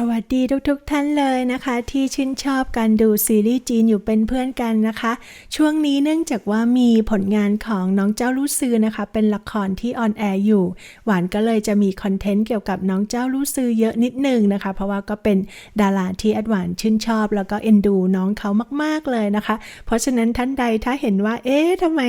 สวัสดีทุกๆทท่านเลยนะคะ ที่ชื่นชอบการดูซีรีส์จีนอยู่เป็นเพื่อนกันนะคะ ช่วงนี้เนื่องจากว่ามีผลงานของน้องเจ้าลู่ซือนะคะ เป็นละครที่ออนแอร์อยู่ หวานก็เลยจะมีคอนเทนต์เกี่ยวกับน้องเจ้าลู่ซือเยอะนิดนึงนะคะ เพราะว่าก็เป็นดาราที่แอดหวานชื่นชอบ แล้วก็เอ็นดูน้องเขามากๆเลยนะคะ เพราะฉะนั้นท่านใดถ้าเห็นว่า เอ๊ะทำไม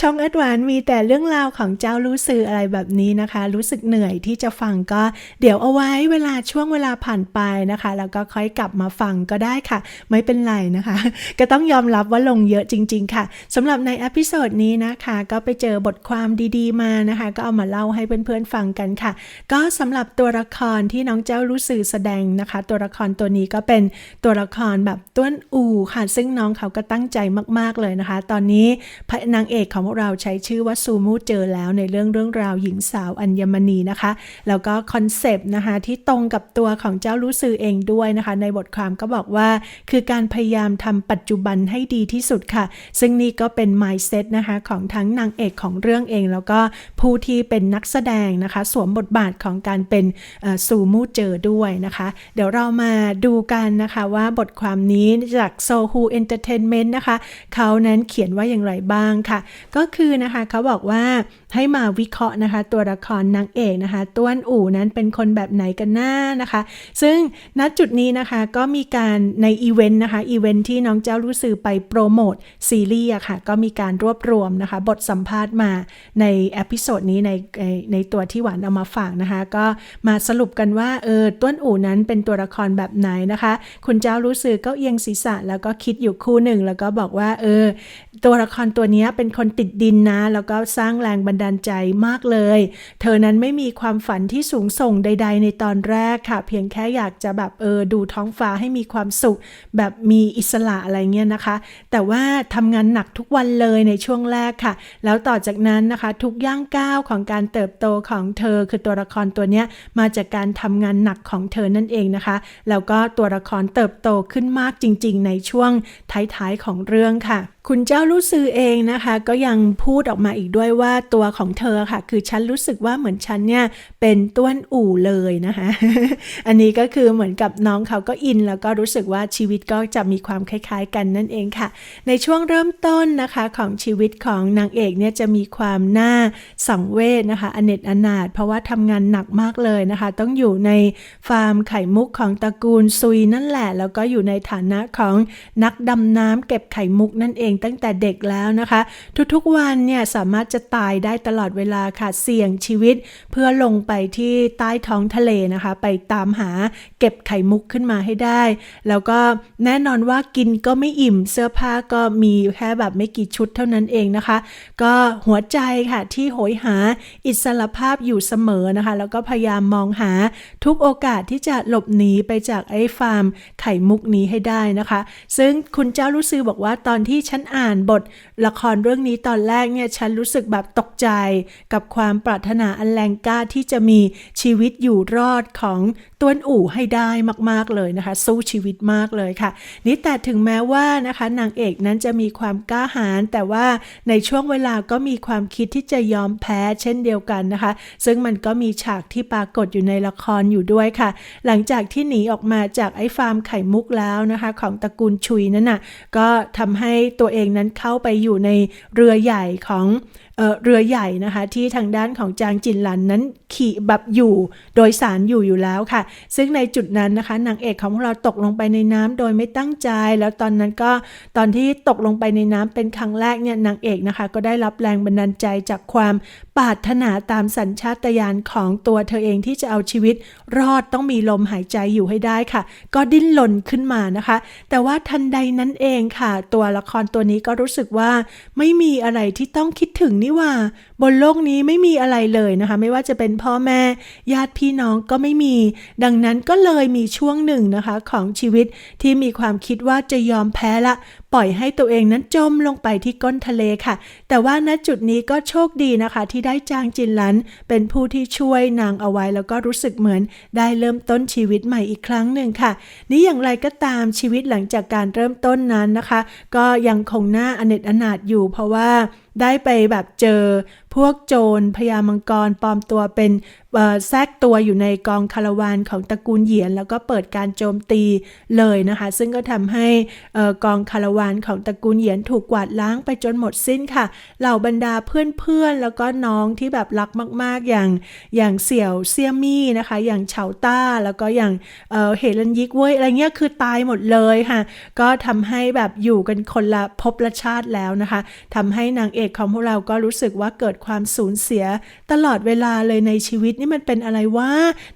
ช่องแอดหวานมีแต่เรื่องราวของเจ้าลู่ซืออะไรแบบนี้นะคะ รู้สึกเหนื่อยที่จะฟังก็เดี๋ยวเอาไว้เวลาช่วงเวลาผ่านไปนะคะ แล้วก็ค่อยกลับมาฟังก็ได้ค่ะ ไม่เป็นไรนะคะ ก็ต้องยอมรับว่าลงเยอะจริง ๆ ค่ะสำหรับในอพิโซดนี้นะคะ ก็ไปเจอบทความดีๆ มานะคะ ก็เอามาเล่าให้เพื่อนๆฟังกันค่ะ ก็สำหรับตัวละครที่น้องเจ้ารู้สื่อแสดงนะคะ ตัวละครตัวนี้ก็เป็นตัวละครแบบต้วนอูค่ะ ซึ่งน้องเขาก็ตั้งใจมากๆเลยนะคะ ตอนนี้พระนางเอกของพวกเราใช้ชื่อว่าซูมูเจอแล้วในเรื่องเรื่องราวหญิงสาวอัญมณีนะคะ แล้วก็คอนเซปต์นะคะที่ตรงกับตัวของเจ้ารู้สื่อเองด้วยนะคะ ในบทความก็บอกว่า คือการพยายามทำปัจจุบันให้ดีที่สุดค่ะ ซึ่งนี่ก็เป็น mindset นะคะของทั้งนางเอกของเรื่องเอง แล้วก็ผู้ที่เป็นนักแสดงนะคะ สวมบทบาทของการเป็นซูมูเจอด้วยนะคะ เดี๋ยวเรามาดูกันนะคะว่าบทความนี้จาก Sohu Entertainment นะคะเขานั้นเขียนว่าอย่างไรบ้างค่ะ ก็คือนะคะเขาบอกว่าให้มาวิเคราะห์นะคะ ตัวละครนางเอกนะคะ ต้วนอู่นั้นเป็นคนแบบไหนกันหน้านะคะซึ่งณจุดนี้นะคะก็มีการในอีเวนต์นะคะอีเวนต์ที่น้องเจ้ารู้สื่อไปโปรโมทซีรีส์อะค่ะ ก็มีการรวบรวมนะคะ บทสัมภาษณ์มาในเอพิโซดนี้ในในตัวที่หวานเอามาฝากนะคะ ก็มาสรุปกันว่าเออต้นอู่นั้นเป็นตัวละครแบบไหนนะคะ คุณเจ้ารู้สึกก็เอียงศีรษะ แล้วก็คิดอยู่คู่หนึ่ง แล้วก็บอกว่าเออตัวละครตัวนี้เป็นคนติดดินนะ แล้วก็สร้างแรงบันดาลใจมากเลย เธอนั้นไม่มีความฝันที่สูงส่งใด ๆ ในตอนแรกค่ะ เพียงแค่อยากจะแบบเออดูท้องฟ้าให้มีความสุข แบบมีอิสระอะไรเงี้ยนะคะ แต่ว่าทำงานหนักทุกวันเลยในช่วงแรกค่ะ แล้วต่อจากนั้นนะคะทุกย่างก้าวของการเติบโตของเธอคือตัวละครตัวนี้มาจากการทำงานหนักของเธอนั่นเองนะคะ แล้วก็ตัวละครเติบโตขึ้นมากจริง ๆ ในช่วงท้ายๆของเรื่องค่ะ คุณเจ้ารู้ซือเองนะคะ ก็ยังพูดออกมาอีกด้วยว่าตัวของเธอค่ะ คือฉันรู้สึกว่าเหมือนฉันเนี่ยเป็นต้วนอู่เลยนะคะ อันนี้ก็คือเหมือนกับน้องเขาก็อิน แล้วก็รู้สึกว่าชีวิตก็จะมีความคล้าย ๆ กันนั่นเองค่ะ ในช่วงเริ่มต้นนะคะของชีวิตของนางเอกเนี่ยจะมีความน่าสังเวชนะคะอเนจอนาถเพราะว่าทำงานหนักมากเลยนะคะ ต้องอยู่ในฟาร์มไข่มุกของตระกูลซุยนั่นแหละ แล้วก็อยู่ในฐานะของนักดำน้ำเก็บไข่มุกนั่นเองตั้งแต่เด็กแล้วนะคะ ทุกๆวันเนี่ยสามารถจะตายได้ตลอดเวลาค่ะเสี่ยงชีวิต เพื่อลงไปที่ใต้ท้องทะเลนะคะ ไปตามหาเก็บไข่มุกขึ้นมาให้ได้ แล้วก็แน่นอนว่ากินก็ไม่อิ่มเสื้อผ้าก็มีแค่แบบไม่กี่ชุดเท่านั้นเองนะคะ ก็หัวใจค่ะที่โหยหาอิสรภาพอยู่เสมอนะคะ แล้วก็พยายามมองหาทุกโอกาสที่จะหลบหนีไปจากไอ้ฟาร์มไข่มุกนี้ให้ได้นะคะ ซึ่งคุณเจ้ารู้ซือบอกว่าตอนที่ฉันอ่านบทละครเรื่องนี้ตอนแรกเนี่ยฉันรู้สึกแบบตกใจกับความปรารถนาอันแรงกล้าที่จะมีชีวิตอยู่รอดของต้วนอู่ให้ได้มาก ๆ เลยนะคะ สู้ชีวิตมากเลยค่ะ นี่แต่ถึงแม้ว่านะคะนางเอกนั้นจะมีความกล้าหาญแต่ว่าในช่วงเวลาก็มีความคิดที่จะยอมแพ้เช่นเดียวกันนะคะ ซึ่งมันก็มีฉากที่ปรากฏอยู่ในละครอยู่ด้วยค่ะ หลังจากที่หนีออกมาจากไอ้ฟาร์มไข่มุกแล้วนะคะ ของตระกูลชุยนั้นน่ะก็ทำให้ตัวเองนั้นเข้าไปอยู่ในเรือใหญ่ของ เเรือใหญ่นะคะ ที่ทางด้านของจางจินหลันนั้นขี่แบบอยู่โดยสารอยู่อยู่แล้วค่ะ ซึ่งในจุดนั้นนะคะนางเอกของเราตกลงไปในน้ำโดยไม่ตั้งใจ แล้วตอนนั้นก็ตอนที่ตกลงไปในน้ำเป็นครั้งแรกเนี่ยนางเอกนะคะ ก็ได้รับแรงบันดาลใจจากความปรารถนาตามสัญชาตญาณของตัวเธอเองที่จะเอาชีวิต รอดต้องมีลมหายใจอยู่ให้ได้ค่ะ ก็ดิ้นหล่นขึ้นมานะคะ แต่ว่าทันใดนั้นเองค่ะ ตัวละครตัวนี้ก็รู้สึกว่าไม่มีอะไรที่ต้องคิดถึงนว่า บนโลกนี้ไม่มีอะไรเลยนะคะ ไม่ว่าจะเป็นพ่อแม่ญาติพี่น้องก็ไม่มี ดังนั้นก็เลยมีช่วงหนึ่งนะคะของชีวิตที่มีความคิดว่าจะยอมแพ้ละ ล่อยให้ตัวเองนั้นจมลงไปที่ก้นทะเลค่ะ แต่ว่าณจุดนี้ก็โชคดีนะคะ ที่ได้จางจินหลัน เป็นผู้ที่ช่วยนางเอาไว้ แล้วก็รู้สึกเหมือนได้เริ่มต้นชีวิตใหม่อีกครั้งหนึ่งค่ะ นี้อย่างไรก็ตามชีวิตหลังจากการเริ่มต้นนั้นนะคะ ก็ยังคงหน้าอเนจอนาถอยู่ เพราะว่าได้ไปแบบเจอ พวกโจรพญามังกรปลอมตัวเป็นแทรกตัวอยู่ในกองคาราวานของตระกูลเหยียน แล้วก็เปิดการโจมตีเลยนะคะ ซึ่งก็ทำให้กองคาราวานของตระกูลเหยียนถูกกวาดล้างไปจนหมดสิ้นค่ะ เหล่าบรรดาเพื่อนๆ แล้วก็น้องที่แบบรักมาก ๆ อย่างอย่างเสี่ยวเซี่ยมี่นะคะ อย่างเฉาต้าแล้วก็อย่างเเฮเลนยิกเว้ยอะไรเงี้ยคือตายหมดเลยค่ะ ก็ทำให้แบบอยู่กันคนละภพละชาติแล้วนะคะทำให้นางเอกของพวกเราก็รู้สึกว่าเกิดความสูญเสีย ตลอดเวลาเลยในชีวิตนี่มันเป็นอะไรวะ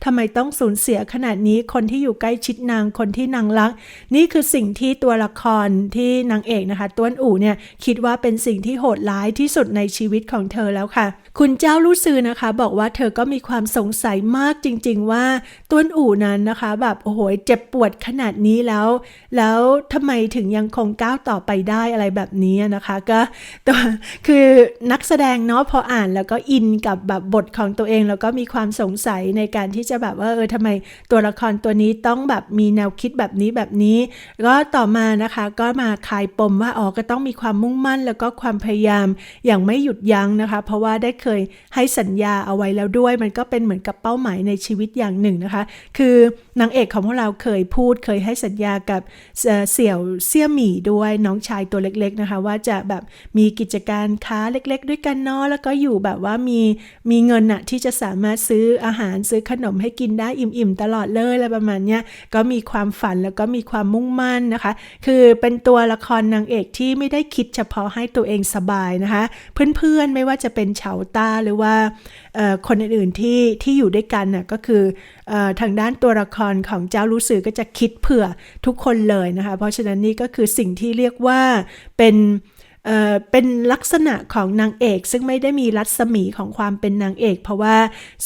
ทำไมต้องสูญเสียขนาดนี้คนที่อยู่ใกล้ชิดนางคนที่นางรัก นี่คือสิ่งที่ตัวละครที่นางเอกนะคะต้วนอู่เนี่ยคิดว่าเป็นสิ่งที่โหดร้ายที่สุดในชีวิตของเธอแล้วค่ะ คุณเจ้าลู่ซือนะคะ บอกว่าเธอก็มีความสงสัยมากจริง ๆ ว่าต้วนอู่นั้นนะคะ แบบโอ้โหเจ็บปวดขนาดนี้แล้ว แล้วทำไมถึงยังคงก้าวต่อไปได้อะไรแบบนี้นะคะ ก็ตัวคือนักแสดงเนาะพออ่านแล้วก็อินกับแบบบทของตัวเอง แล้วก็มีความสงสัยในการที่จะแบบว่าเออทำไมตัวละครตัวนี้ต้องแบบมีแนวคิดแบบนี้แบบนี้ ก็ต่อมานะคะก็มาคลายปมว่าอ๋อก็ต้องมีความมุ่งมั่น แล้วก็ความพยายามอย่างไม่หยุดยั้งนะคะ เพราะว่าได้เคยให้สัญญาเอาไว้แล้วด้วย มันก็เป็นเหมือนกับเป้าหมายในชีวิตอย่างหนึ่งนะคะ คือนางเอกของพวกเราเคยพูดเคยให้สัญญากับเอ่อเสี่ยวเสี่ยหมี่ด้วยน้องชายตัวเล็กๆนะคะ ว่าจะแบบมีกิจการค้าเล็ก ๆ ด้วยกันเนาะแล้วก็อยู่แบบว่ามีมีเงินอะที่จะสามารถซื้ออาหารซื้อขนมให้กินได้อิ่มๆตลอดเลยอะไรประมาณเนี้ยก็มีความฝันแล้วก็มีความมุ่งมั่นนะคะ คือเป็นตัวละครนางเอกที่ไม่ได้คิดเฉพาะให้ตัวเองสบายนะคะ เพื่อนๆไม่ว่าจะเป็นเฉาต้าหรือว่าคนอื่นๆที่ที่อยู่ด้วยกันน่ะก็คือออทางด้านตัวละครของเจ้ารู้สือก็จะคิดเผื่อทุกคนเลยนะคะ เพราะฉะนั้นนี่ก็คือสิ่งที่เรียกว่าเป็น เป็นลักษณะของนางเอก ซึ่งไม่ได้มีรัศมีของความเป็นนางเอก เพราะว่า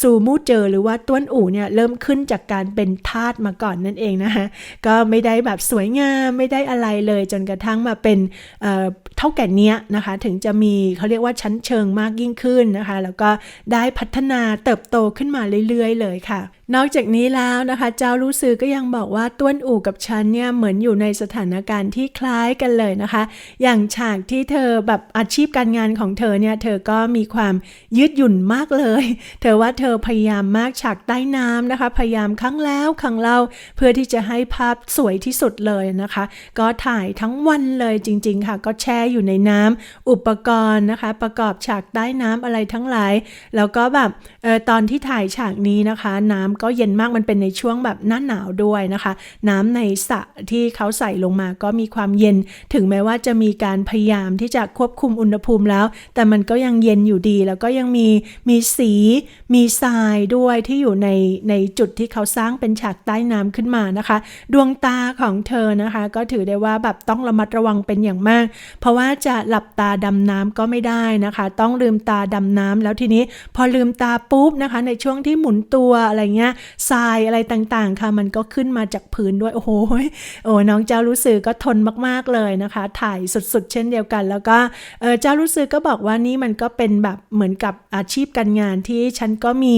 ซูมูเจอหรือว่าต้วนอู่เนี่ยเริ่มขึ้นจากการเป็นทาสมาก่อนนั่นเองนะคะก็ไม่ได้แบบสวยงามไม่ได้อะไรเลยจนกระทั่งมาเป็นเอ่อเท่าแก่เนี้ยนะคะถึงจะมีเขาเรียกว่าชั้นเชิงมากยิ่งขึ้นนะคะ แล้วก็ได้พัฒนาเติบโตขึ้นมาเรื่อยๆ เลยค่ะนอกจากนี้แล้วนะคะ เจ้ารู้ซือก็ยังบอกว่าต้วนอู่กับฉันเนี่ยเหมือนอยู่ในสถานการณ์ที่คล้ายกันเลยนะคะ อย่างฉากที่เธอแบบอาชีพการงานของเธอเนี่ยเธอก็มีความยืดหยุ่นมากเลย เธอว่าเธอพยายามมากฉากใต้น้ำนะคะ พยายามครั้งแล้วครั้งเล่าเพื่อที่จะให้ภาพสวยที่สุดเลยนะคะ ก็ถ่ายทั้งวันเลยจริง ๆ ค่ะ ก็แช่อยู่ในน้ำอุปกรณ์นะคะ ประกอบฉากใต้น้ำอะไรทั้งหลาย แล้วก็แบบเออตอนที่ถ่ายฉากนี้นะคะ น้ำก็เย็นมากมันเป็นในช่วงแบบหน้าหนาวด้วยนะคะ น้ำในสระที่เขาใส่ลงมาก็มีความเย็น ถึงแม้ว่าจะมีการพยายามที่จะควบคุมอุณหภูมิแล้ว แต่มันก็ยังเย็นอยู่ดี แล้วก็ยังมีมีสีมีทรายด้วยที่อยู่ในในจุดที่เขาสร้างเป็นฉากใต้น้ำขึ้นมานะคะ ดวงตาของเธอนะคะ ก็ถือได้ว่าแบบต้องระมัดระวังเป็นอย่างมาก เพราะว่าจะหลับตาดำน้ำก็ไม่ได้นะคะ ต้องลืมตาดำน้ำแล้วทีนี้พอลืมตาปุ๊บนะคะ ในช่วงที่หมุนตัวอะไรเงี้ยทรายอะไรต่างๆค่ะ มันก็ขึ้นมาจากพื้นด้วย โอ้โหโอ้น้องเจ้ารู้สึกก็ทนมากๆเลยนะคะ ถ่ายสุดๆ เช่นเดียวกัน แล้วก็เจ้ารู้สึกก็บอกว่านี่มันก็เป็นแบบเหมือนกับอาชีพการงานที่ฉันก็มี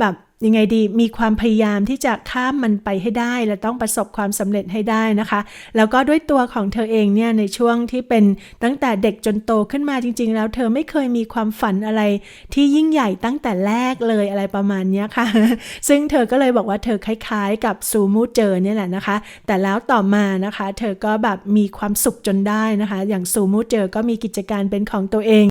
แบบ ยังไงดีมีความพยายามที่จะข้ามมันไปให้ได้ และต้องประสบความสำเร็จให้ได้นะคะ แล้วก็ด้วยตัวของเธอเองเนี่ยในช่วงที่เป็นตั้งแต่เด็กจนโตขึ้นมาจริง ๆ แล้ว เธอไม่เคยมีความฝันอะไรที่ยิ่งใหญ่ตั้งแต่แรกเลยอะไรประมาณนี้ค่ะ ซึ่งเธอก็เลยบอกว่าเธอคล้ายๆ กับซูมูเจอเนี่ยแหละนะคะ แต่แล้วต่อมานะคะ เธอก็แบบมีความสุขจนได้นะคะ อย่างซูมูเจอก็มีกิจการเป็นของตัวเอง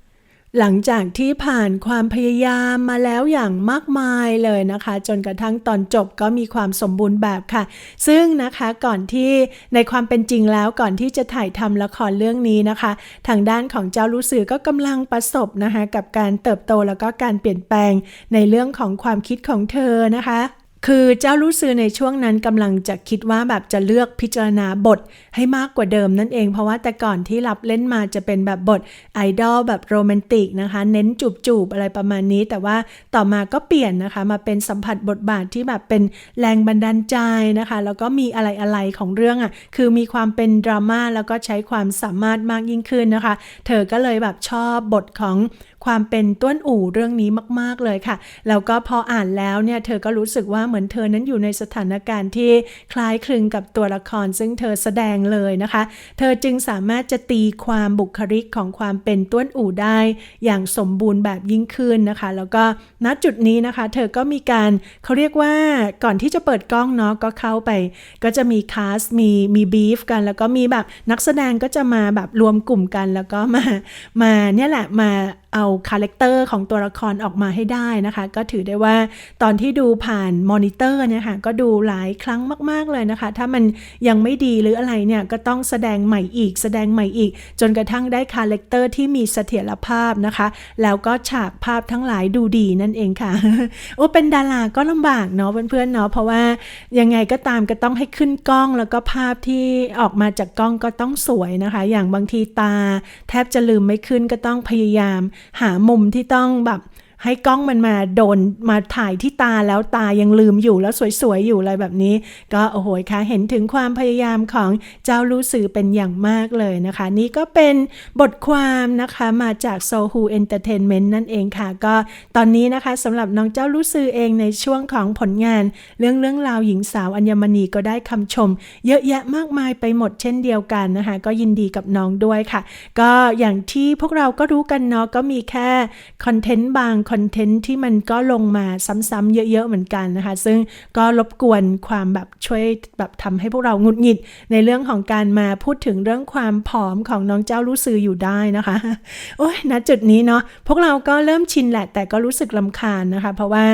หลังจากที่ผ่านความพยายามมาแล้วอย่างมากมายเลยนะคะ จนกระทั่งตอนจบก็มีความสมบูรณ์แบบค่ะ ซึ่งนะคะก่อนที่ในความเป็นจริงแล้วก่อนที่จะถ่ายทำละครเรื่องนี้นะคะ ทางด้านของเจ้ารู้สือก็กำลังประสบนะคะ กับการเติบโตแล้วก็การเปลี่ยนแปลงในเรื่องของความคิดของเธอนะคะ คือเจ้ารู้ซื้อในช่วงนั้นกำลังจะคิดว่าแบบจะเลือกพิจารณาบทให้มากกว่าเดิมนั่นเอง เพราะว่าแต่ก่อนที่รับเล่นมาจะเป็นแบบบทไอดอลแบบโรแมนติกนะคะ เน้นจูบๆอะไรประมาณนี้ แต่ว่าต่อมาก็เปลี่ยนนะคะ มาเป็นสัมผัสบทบาทที่แบบเป็นแรงบันดาลใจนะคะ แล้วก็มีอะไรๆของเรื่องอะ่ะคือมีความเป็นดราม่าแล้วก็ใช้ความสามารถมากยิ่งขึ้นนะคะ เธอก็เลยแบบชอบบทของ ความเป็นต้วนอู่เรื่องนี้มาก ๆ เลยค่ะ แล้วก็พออ่านแล้วเนี่ยเธอก็รู้สึกว่าเหมือนเธอนั้นอยู่ในสถานการณ์ที่คล้ายคลึงกับตัวละคร ซึ่งเธอแสดงเลยนะคะ เธอจึงสามารถจะตีความบุคลิกของความเป็นต้วนอู่ได้ อย่างสมบูรณ์แบบยิ่งขึ้นนะคะ แล้วก็ณจุดนี้นะคะ เธอก็มีการเขาเรียกว่าก่อนที่จะเปิดกล้องเนาะก็เข้าไป ก็จะมีคาสมีมีบีฟกัน แล้วก็มีแบบนักแสดงก็จะมาแบบรวมกลุ่มกันแล้วก็มามาเนี่ยแหละมาเอาคาแรคเตอร์ของตัวละครออกมาให้ได้นะคะ ก็ถือได้ว่าตอนที่ดูผ่านมอนิเตอร์เนี่ยค่ะก็ดูหลายครั้งมาก ๆ เลยนะคะ ถ้ามันยังไม่ดีหรืออะไรเนี่ย ก็ต้องแสดงใหม่อีก แสดงใหม่อีก จนกระทั่งได้คาแรคเตอร์ที่มีเสถียรภาพนะคะ แล้วก็ฉากภาพทั้งหลายดูดีนั่นเองค่ะโอ้เป็นดาราก็ลำบากเนาะเพื่อนๆเนาะเพราะว่ายังไงก็ตามก็ต้องให้ขึ้นกล้องแล้วก็ภาพที่ออกมาจากกล้องก็ต้องสวยนะคะ อย่างบางทีตา แทบจะลืมไม่ขึ้นก็ต้องพยายามหามุมที่ต้องแบบ ให้กล้องมันมาโดนมาถ่ายที่ตาแล้วตายังลืมอยู่แล้วสวยๆอยู่อะไรแบบนี้ ก็โอ้โหค่ะเห็นถึงความพยายามของเจ้ารู้สื่อเป็นอย่างมากเลยนะคะ นี่ก็เป็นบทความนะคะมาจาก Sohu Entertainment นั่นเองค่ะ ก็ตอนนี้นะคะสำหรับน้องเจ้ารู้สื่อเองในช่วงของผลงาน เรื่องเรื่องราวหญิงสาวอัญมณีก็ได้คำชม เยอะแยะมากมายไปหมดเช่นเดียวกันนะคะ ก็ยินดีกับน้องด้วยค่ะ ก็อย่างที่พวกเราก็รู้กันเนาะก็มีแค่คอนเทนต์บางคอนเทนต์ที่มันก็ลงมาซ้ำๆเยอะๆเหมือนกันนะคะ ซึ่งก็รบกวนความแบบช่วยแบบทำให้พวกเราหงุดหงิด ในเรื่องของการมาพูดถึงเรื่องความผอมของน้องเจ้ารู้สืออยู่ได้นะคะ โอ้ยณจุดนี้เนาะพวกเราก็เริ่มชินแหละ แต่ก็รู้สึกลำคาญนะคะ เพราะว่า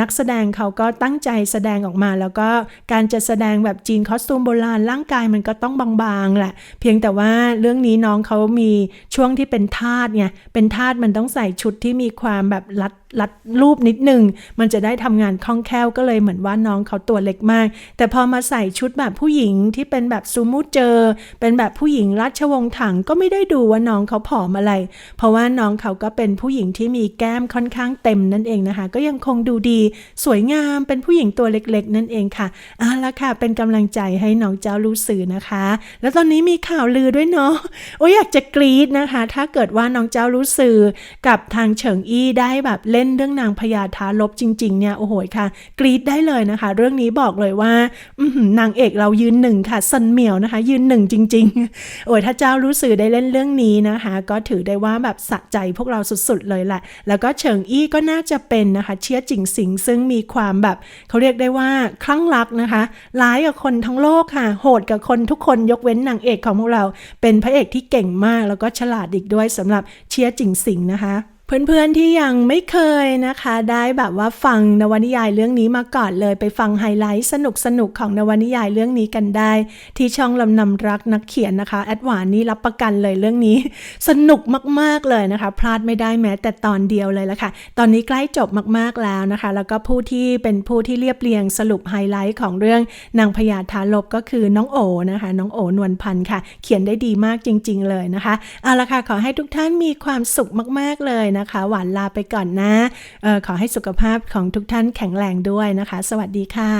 นักแสดงเขาก็ตั้งใจแสดงออกมา แล้วก็การจะแสดงแบบจีนคอสตูมโบราณร่างกายมันก็ต้องบางๆแหละ เพียงแต่ว่าเรื่องนี้น้องเขามีช่วงที่เป็นทาสไงเป็นทาสมันต้องใส่ชุดที่มีความแบบรัด รัดรูปนิดนึง มันจะได้ทำงานคล่องแคล่วก็เลยเหมือนว่าน้องเขาตัวเล็กมาก แต่พอมาใส่ชุดแบบผู้หญิงที่เป็นแบบซูมูเจอ เป็นแบบผู้หญิงราชวงศ์ถังก็ไม่ได้ดูว่าน้องเขาผอมอะไร เพราะว่าน้องเขาก็เป็นผู้หญิงที่มีแก้มค่อนข้างเต็มนั่นเองนะคะ ก็ยังคงดูดีสวยงามเป็นผู้หญิงตัวเล็กๆ นั่นเองค่ะอะละค่ะ เป็นกำลังใจให้น้องเจ้าลูสื่อนะคะ แล้วตอนนี้มีข่าวลือด้วยเนาะโอ้ยอยากจะกรี๊ดนะคะ ถ้าเกิดว่าน้องเจ้ารู้สื่อกับทางเฉิงอี้ได้แบบเล่นเรื่องนางพญาท้าลบจริง ๆ เนี่ย โอ้โหค่ะ กรี๊ดได้เลยนะคะ เรื่องนี้บอกเลยว่าอืนางเอกเรายืนหนึ่งค่ะซันเหมียวนะคะ ยืนหนึ่งจริง ๆ โอ้ยถ้าเจ้ารู้สื่อได้เล่นเรื่องนี้นะคะ ก็ถือได้ว่าแบบสะใจพวกเราสุดๆเลยแหละ แล้วก็เฉิงอี้ก็น่าจะเป็นนะคะเชียจิงสิงซึ่งมีความแบบเขาเรียกได้ว่าคลั่งรักนะคะร้ายกับคนทั้งโลกค่ะ โหดกับคนทุกคนยกเว้นนางเอกของพวกเรา เป็นพระเอกที่เก่งมากแล้วก็ฉลาดอีกด้วยสำหรับเชียจิงสิงนะคะ เพื่อนๆที่ยังไม่เคยนะคะ ได้แบบว่าฟังนวนิยายเรื่องนี้มาก่อนเลย ไปฟังไฮไลท์สนุกๆของนวนิยายเรื่องนี้กันได้ ที่ช่องลำนำรักนักเขียนนะคะแอดวานนี่รับประกันเลยเรื่องนี้ สนุกมากๆเลยนะคะ พลาดไม่ได้แม้แต่ตอนเดียวเลยละค่ะ ตอนนี้ใกล้จบมากๆแล้วนะคะ แล้วก็ผู้ที่เป็นผู้ที่เรียบเรียงสรุปไฮไลท์ของเรื่องนางพญาทาลบก็คือน้องโอนะคะ น้องโอนวลพันธ์ค่ะ เขียนได้ดีมากจริง ๆ เลยนะคะเอาละค่ะขอให้ทุกท่านมีความสุขมากๆเลยนะคะ หวานลาไปก่อนนะออขอให้สุขภาพของทุกท่านแข็งแรงด้วยนะคะ สวัสดีค่ะ